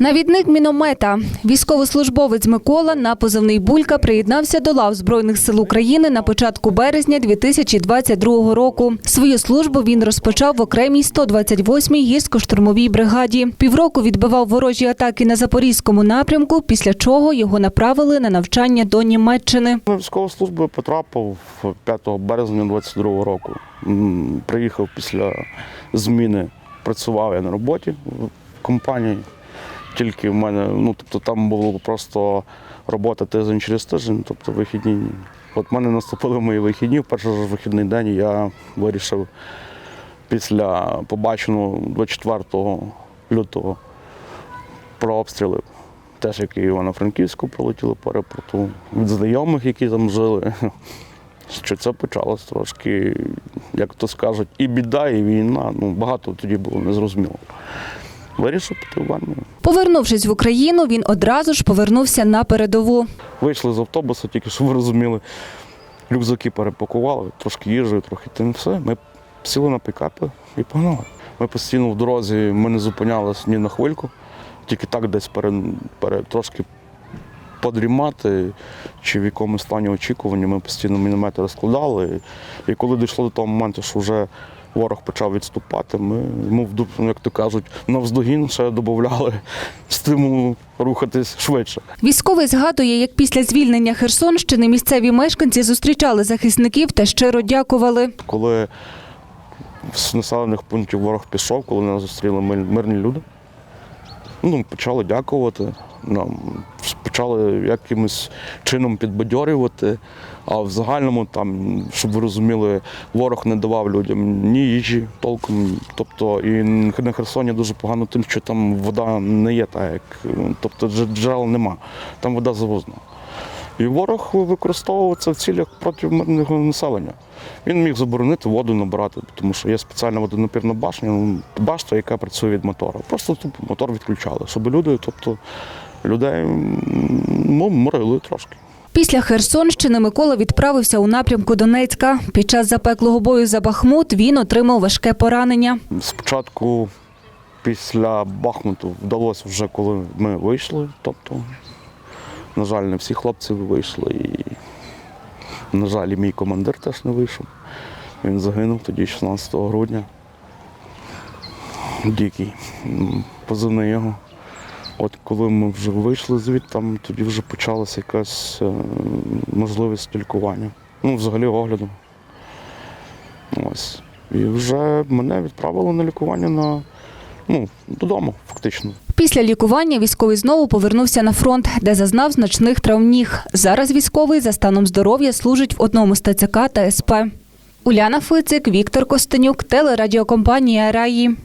Навідник міномета. Військовослужбовець Микола на позивний Булька приєднався до лав Збройних сил України на початку березня 2022 року. Свою службу він розпочав в окремій 128-й гірсько-штурмовій бригаді. Півроку відбивав ворожі атаки на запорізькому напрямку, після чого його направили на навчання до Німеччини. Військову службу потрапив 5 березня 22 року. Приїхав після зміни, працював я на роботі в компанії. Тільки в мене, ну тобто там було просто робота тиждень через тиждень, тобто вихідні. От в мене наступили мої вихідні, в перший ж вихідний день я вирішив після побаченого 24 лютого про обстріли теж як і Івано-Франківську прилетіли по аеропорту, від знайомих, які там жили. Що це почалось трошки, як то скажуть, і біда, і війна. Ну, багато тоді було незрозуміло. Вирішив піти в армію. Повернувшись в Україну, він одразу ж повернувся на передову. Вийшли з автобуса, тільки що ви розуміли, рюкзаки перепакували, трошки їжею, трохи тим все. Ми сіли на пікапи і погнали. Ми постійно в дорозі, ми не зупинялися ні на хвильку, тільки так десь перед, перед трошки подрімати чи в якомусь стані очікування. Ми постійно міномети розкладали. І коли дійшло до того моменту, що вже ворог почав відступати, ми йому, ну, як то кажуть, навздогін ще додавали стимулу рухатись швидше. Військовий згадує, як після звільнення Херсонщини місцеві мешканці зустрічали захисників та щиро дякували. Коли з населених пунктів ворог пішов, коли нас зустріли мирні люди, ну, почали дякувати нам, почали якимось чином підбадьорювати. А в загальному, там, щоб ви розуміли, ворог не давав людям ні їжі толком. Тобто і на Херсоні дуже погано тим, що там вода не є так, як тобто джерел нема, там вода завозна. І ворог використовував це в цілях проти мирного населення. Він міг заборонити воду набирати, тому що є спеціальна водонапірна башня, башта, яка працює від мотора. Просто тупо мотор відключали, щоб люди, тобто людей ну, морили трошки. Після Херсонщини Микола відправився у напрямку Донецька. Під час запеклого бою за Бахмут він отримав важке поранення. Спочатку після Бахмуту вдалося вже, коли ми вийшли. Тобто, на жаль, не всі хлопці вийшли. І, на жаль, і мій командир теж не вийшов. Він загинув тоді, 16 грудня. Дикий. М, Позивний його. От коли ми вже вийшли звідти, там тоді вже почалася якась е, можливість лікування. Ну, взагалі огляду. Ось. І вже мене відправили на лікування на, ну, додому, фактично. Після лікування військовий знову повернувся на фронт, де зазнав значних травм ніг. Зараз військовий за станом здоров'я служить в одному з ТЦК та СП. Уляна Фицик, Віктор Костенюк, телерадіокомпанія Раї.